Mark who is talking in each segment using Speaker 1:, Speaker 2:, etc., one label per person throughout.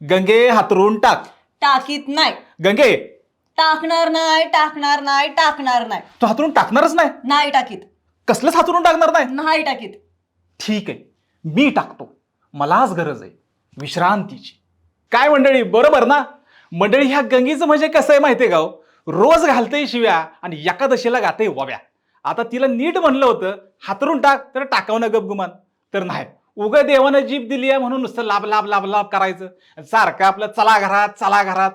Speaker 1: गंगे हातरून टाक.
Speaker 2: टाकीत नाही.
Speaker 1: गंगे.
Speaker 2: टाकणार नाही टाकणार नाही टाकणार नाही.
Speaker 1: तू हातरून टाकणारच नाही?
Speaker 2: नाही टाकीत.
Speaker 1: कसलंच हातरून टाकणार नाही?
Speaker 2: नाही टाकीत.
Speaker 1: ठीक आहे. मी टाकतो. मलाच गरज आहे. विश्रांतीची. काय मंडळी बरोबर ना? मंडळी ह्या गंगीचं म्हणजे कसं आहे माहितीये का हो? रोज घालते शिव्या आणि एकादशीला गाते वव्या. आता तिला नीट म्हणलं होतं हातरून टाक तर टाकाव ना गपगुमान. तर नाही. उग देवानं जीभ दिली आहे म्हणून नुसतं लाभ लाभ लाभ लाभ करायचं. सारखं आपलं चला घरात चला घरात.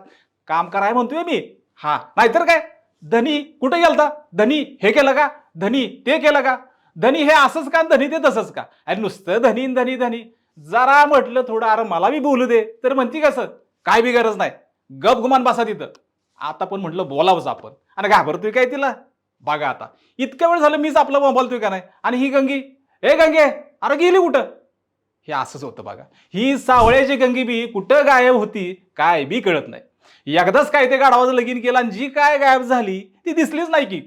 Speaker 1: काम कराय म्हणतोय मी. हा. नाहीतर काय? धनी कुठे गेलता? धनी हे केलं का? धनी ते केलं का? धनी हे असंच का धनी ते तसंच का? आणि नुसतं धनी धनी धनी. जरा म्हटलं थोडं अरे मला बी बोलू दे. तर म्हणते कसं? काय बी गरज नाही. गप गुमान बसा तिथं. आता पण म्हटलं बोलावंच आपण. आणि घाबरतोय काय तिला? बघा आता. इतक्या वेळ झालं मीच आपलं बोलतोय का नाही? आणि ही गंगी? ए गंगे अरे गेली कुठं? हे असंच होतं बघा. ही सावळ्याची गंगी बी कुठं गायब होती काय बी कळत नाही. एकदाच काय ते गाढवाचं लगीन केलं आणि जी काय गायब झाली ती दिसलीच नाही की.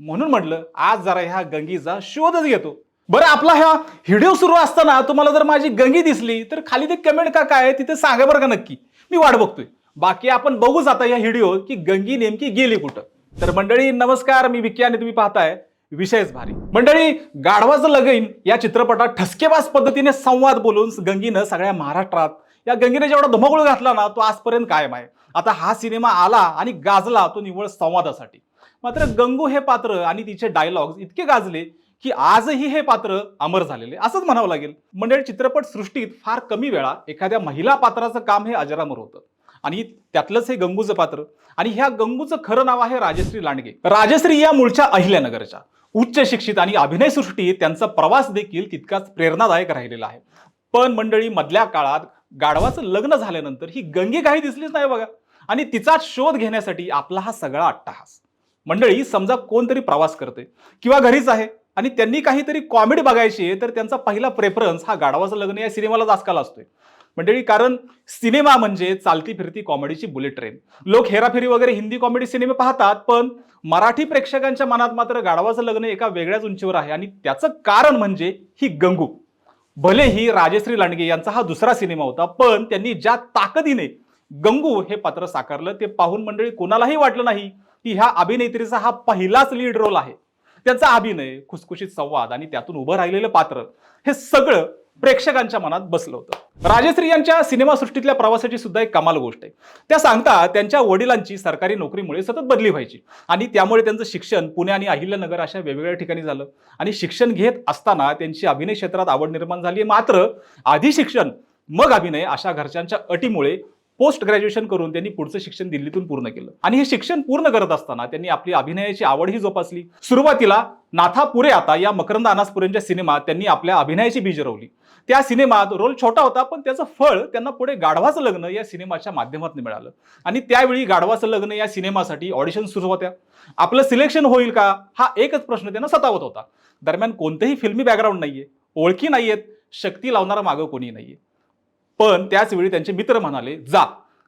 Speaker 1: म्हणून म्हटलं आज जरा ह्या गंगीचा शोधच घेतो. बरं आपला हा व्हिडिओ सुरू असताना तुम्हाला जर माझी गंगी दिसली तर खाली ते कमेंट का काय तिथे सांगा बरं का नक्की. मी वाट बघतोय. बाकी आपण बघूच आता या व्हिडिओ की गंगी नेमकी गेली कुठं. तर मंडळी नमस्कार मी विकी आणि तुम्ही पाहताय. विषयच भारी. मंडळी गाढवाचं लगीन या चित्रपटात ठसकेबाज पद्धतीने संवाद बोलून गंगीनं सगळ्या महाराष्ट्रात या गंगीने जेवढा धुमाकूळ घातला ना तो आजपर्यंत कायम आहे. आता हा सिनेमा आला आणि गाजला तो निव्वळ संवादासाठी. मात्र गंगू हे पात्र आणि तिचे डायलॉग्स इतके गाजले की आजही हे पात्र अमर झालेले. असंच म्हणावं लागेल. मंडळी चित्रपट सृष्टीत फार कमी वेळा एखाद्या महिला पात्राचं काम हे अजरामर होतं. आणि त्यातलंच हे गंगूचं पात्र. आणि ह्या गंगूचं खरं नाव आहे राजश्री लांडगे. राजश्री या मूळच्या अहिल्यानगरच्या. उच्च शिक्षित आणि अभिनयसृष्टीत त्यांचा प्रवास देखील तितकाच प्रेरणादायक राहिलेला आहे. पण मंडळी मधल्या काळात गाढवाचं लग्न झाल्यानंतर ही गंगे काही दिसलीच नाही बघा. आणि तिचाच शोध घेण्यासाठी आपला हा सगळा अट्टहास. मंडळी समजा कोणतरी प्रवास करते किंवा घरीच आहे आणि त्यांनी काहीतरी कॉमेडी बघायची आहे तर त्यांचा पहिला प्रेफरन्स हा गाढवाचं लग्न या सिनेमालाच आजकाल असतोय. मंडळी कारण सिनेमा म्हणजे चालती फिरती कॉमेडीची बुलेट ट्रेन. लोक हेराफेरी वगैरे हिंदी कॉमेडी सिनेमे पाहतात पण मराठी प्रेक्षकांच्या मनात मात्र गाढवाचं लग्न एका वेगळ्याच उंचीवर आहे आणि त्याचं कारण म्हणजे ही गंगू. भले ही राजश्री लांडगे यांचा हा दुसरा सिनेमा होता पण त्यांनी ज्या ताकदीने गंगू हे पात्र साकारलं ते पाहून मंडळी कोणालाही वाटलं नाही की ह्या अभिनेत्रीचा हा पहिलाच लीड रोल आहे. त्यांचा अभिनय खुसखुशीत संवाद आणि त्यातून उभं राहिलेलं पात्र हे सगळं प्रेक्षकांच्या मनात बसलं होतं. राजश्री यांच्या सिनेमासृष्टीतल्या प्रवासाची सुद्धा एक कमाल गोष्ट आहे. त्या सांगतात त्यांच्या वडिलांची सरकारी नोकरीमुळे सतत बदली व्हायची. आणि त्यामुळे त्यांचं शिक्षण पुणे आणि अहिल्यानगर अशा वेगवेगळ्या ठिकाणी झालं. आणि शिक्षण घेत असताना त्यांची अभिनय क्षेत्रात आवड निर्माण झाली मात्र आधी शिक्षण मग अभिनय अशा घरच्यांच्या अटीमुळे पोस्ट ग्रॅज्युएशन करून त्यांनी पुढचं शिक्षण दिल्लीतून पूर्ण केलं. आणि हे शिक्षण पूर्ण करत असताना त्यांनी आपली अभिनयाची आवडही जोपासली. सुरुवातीला नाथा पुरे आता या मकरंद अनासपुरेंच्या सिनेमात त्यांनी आपल्या अभिनयाची बीज रवली. त्या सिनेमात रोल छोटा होता पण त्याचं फळ त्यांना पुढे गाढवाचं लग्न या सिनेमाच्या माध्यमातून मिळालं. आणि त्यावेळी गाढवाचं लग्न या सिनेमासाठी ऑडिशन सुरू होत्या. आपलं सिलेक्शन होईल का हा एकच प्रश्न त्यांना सतावत होता. दरम्यान कोणतेही फिल्मी बॅकग्राऊंड नाहीये ओळखी नाहीयेत शक्ती लावणारा मागं कोणी नाहीये. पण त्याचवेळी त्यांचे मित्र म्हणाले जा.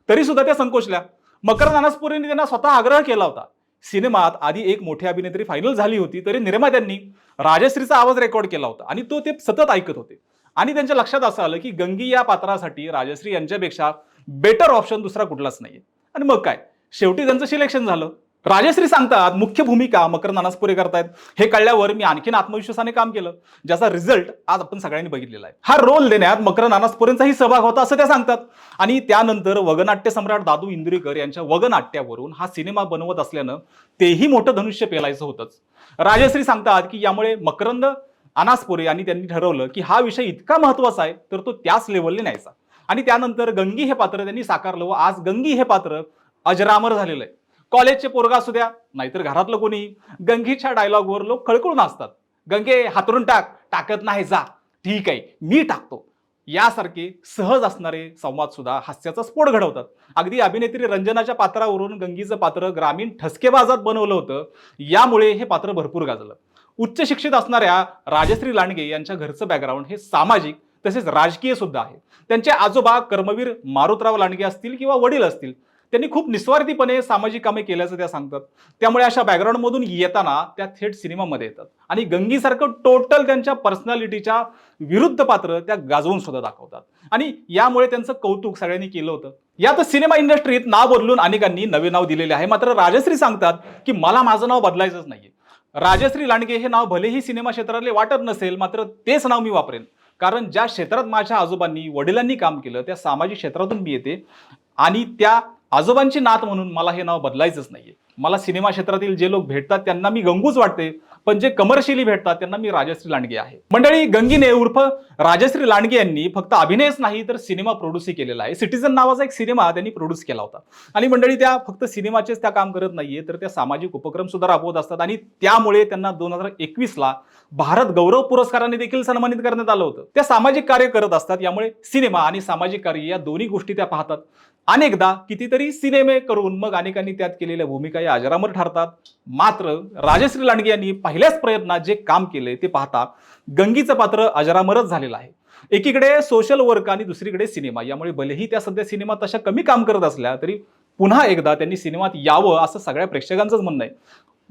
Speaker 1: तरी सुद्धा त्या संकोचल्या. मकर अनासपुरेंनी त्यांना स्वतः आग्रह केला होता. सिनेमात आधी एक मोठी अभिनेत्री फायनल झाली होती तरी निर्मात्यांनी राजश्रीचा आवाज रेकॉर्ड केला होता आणि तो ते सतत ऐकत होते. आणि त्यांच्या लक्षात असं आलं की गंगी या पात्रासाठी राजश्री यांच्यापेक्षा बेटर ऑप्शन दुसरा कुठलाच नाहीये. आणि मग काय? शेवटी त्यांचं सिलेक्शन झालं. राजश्री सांगतात मुख्य भूमिका मकर नानासपुरे करतायत. हे कळल्यावर मी आणखीन आत्मविश्वासाने काम केलं. ज्याचा रिझल्ट आज आपण सगळ्यांनी बघितलेला आहे. हा रोल देण्यात मकर नानासपुरेंचाही सहभाग होता असं त्या सांगतात. आणि त्यानंतर वगनाट्य सम्राट दादू इंद्रेकर यांच्या वगनाट्यावरून हा सिनेमा बनवत असल्यानं तेही मोठं धनुष्य पेलायचं होतंच. राजश्री सांगतात की यामुळे मकरंद अनासपुरे यांनी त्यांनी ठरवलं की हा विषय इतका महत्त्वाचा आहे तर तो त्याच लेवलने न्यायचा. आणि त्यानंतर गंगी हे पात्र त्यांनी साकारलं व आज गंगी हे पात्र अजरामर झालेलं आहे. कॉलेजचे पोरगा असू द्या नाहीतर घरातलं कोणी. गंगीच्या डायलॉगवर लोक खळखळून असतात गंगे हातरून टाक. टाकत नाही जा. ठीक आहे मी टाकतो. यासारखे सहज असणारे संवाद सुद्धा हास्याचा स्फोट घडवतात. अगदी अभिनेत्री रंजनाच्या पात्रावरून गंगीचं पात्र ग्रामीण ठसकेबाजात बनवलं होतं. यामुळे हे पात्र भरपूर गाजलं. उच्च शिक्षित असणाऱ्या राजश्री लांडगे यांच्या घरचं बॅकग्राऊंड हे सामाजिक तसेच राजकीय सुद्धा आहे. त्यांचे आजोबा कर्मवीर मारुतराव लांडगे असतील किंवा वडील असतील त्यांनी खूप निस्वार्थीपणे सामाजिक कामे केल्याचं त्या सांगतात. त्यामुळे अशा बॅकग्राऊंडमधून येताना त्या थेट सिनेमामध्ये येतात. आणि गंगीसारखं टोटल त्यांच्या पर्सनॅलिटीच्या विरुद्ध पात्र त्या गाजवून सुद्धा दाखवतात. आणि यामुळे त्यांचं कौतुक सगळ्यांनी केलं होतं. यात सिनेमा इंडस्ट्रीत नाव बदलून अनेकांनी नवे नाव दिलेले आहे. मात्र राजश्री सांगतात की मला माझं नाव बदलायचंच नाही राजश्री लांडगे हे नाव भलेही सिनेमा क्षेत्रातले वाटत नसेल मात्र तेच नाव मी वापरेन. कारण ज्या क्षेत्रात माझ्या आजोबांनी वडिलांनी काम केलं त्या सामाजिक क्षेत्रातून मी येते. आणि त्या आजोबांची नात म्हणून मला हे नाव बदलायचंच नाहीये. मला सिनेमा क्षेत्रातील जे लोक भेटतात त्यांना मी गंगूच वाटते. पण जे कमर्शियली भेटतात त्यांना मी राजश्री लांडगे आहे. मंडळी गंगीने उर्फ राजश्री लांडगे यांनी फक्त अभिनयच नाही तर सिनेमा प्रोड्यूसही केलेला आहे. सिटीजन नावाचा एक सिनेमा त्यांनी प्रोड्यूस केला होता. आणि मंडळी त्या फक्त सिनेमाचेच त्या काम करत नाहीये तर त्या सामाजिक उपक्रम सुद्धा राबवत असतात. आणि त्यामुळे त्यांना दोन हजार एकवीसला भारत गौरव पुरस्काराने देखील सन्मानित करण्यात आलं होतं. त्या सामाजिक कार्य करत असतात यामुळे सिनेमा आणि सामाजिक कार्य या दोन्ही गोष्टी त्या पाहतात. अनेकदा कितीतरी सिनेमे करून मग अनेकांनी त्यात केलेल्या भूमिका या अजरामर ठरतात. मात्र राजश्री लांडगे यांनी पहिल्याच प्रयत्नात जे काम केले ते पाहता गंगीचं पात्र अजरामरच झालेलं आहे. एकीकडे सोशल वर्क आणि दुसरीकडे सिनेमा. यामुळे भलेही त्या सध्या सिनेमात तशा कमी काम करत असल्या तरी पुन्हा एकदा त्यांनी सिनेमात यावं असं सगळ्या प्रेक्षकांचंच म्हणणं आहे.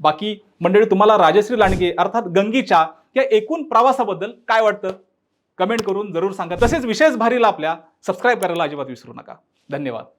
Speaker 1: बाकी मंडळी तुम्हाला राजश्री लांडगे अर्थात गंगीच्या या एकूण प्रवासाबद्दल काय वाटतं? कमेंट करून जरूर सांगा. तसेच विशेष भारीला आपल्या सबस्क्राईब करायला अजिबात विसरू नका. धन्यवाद.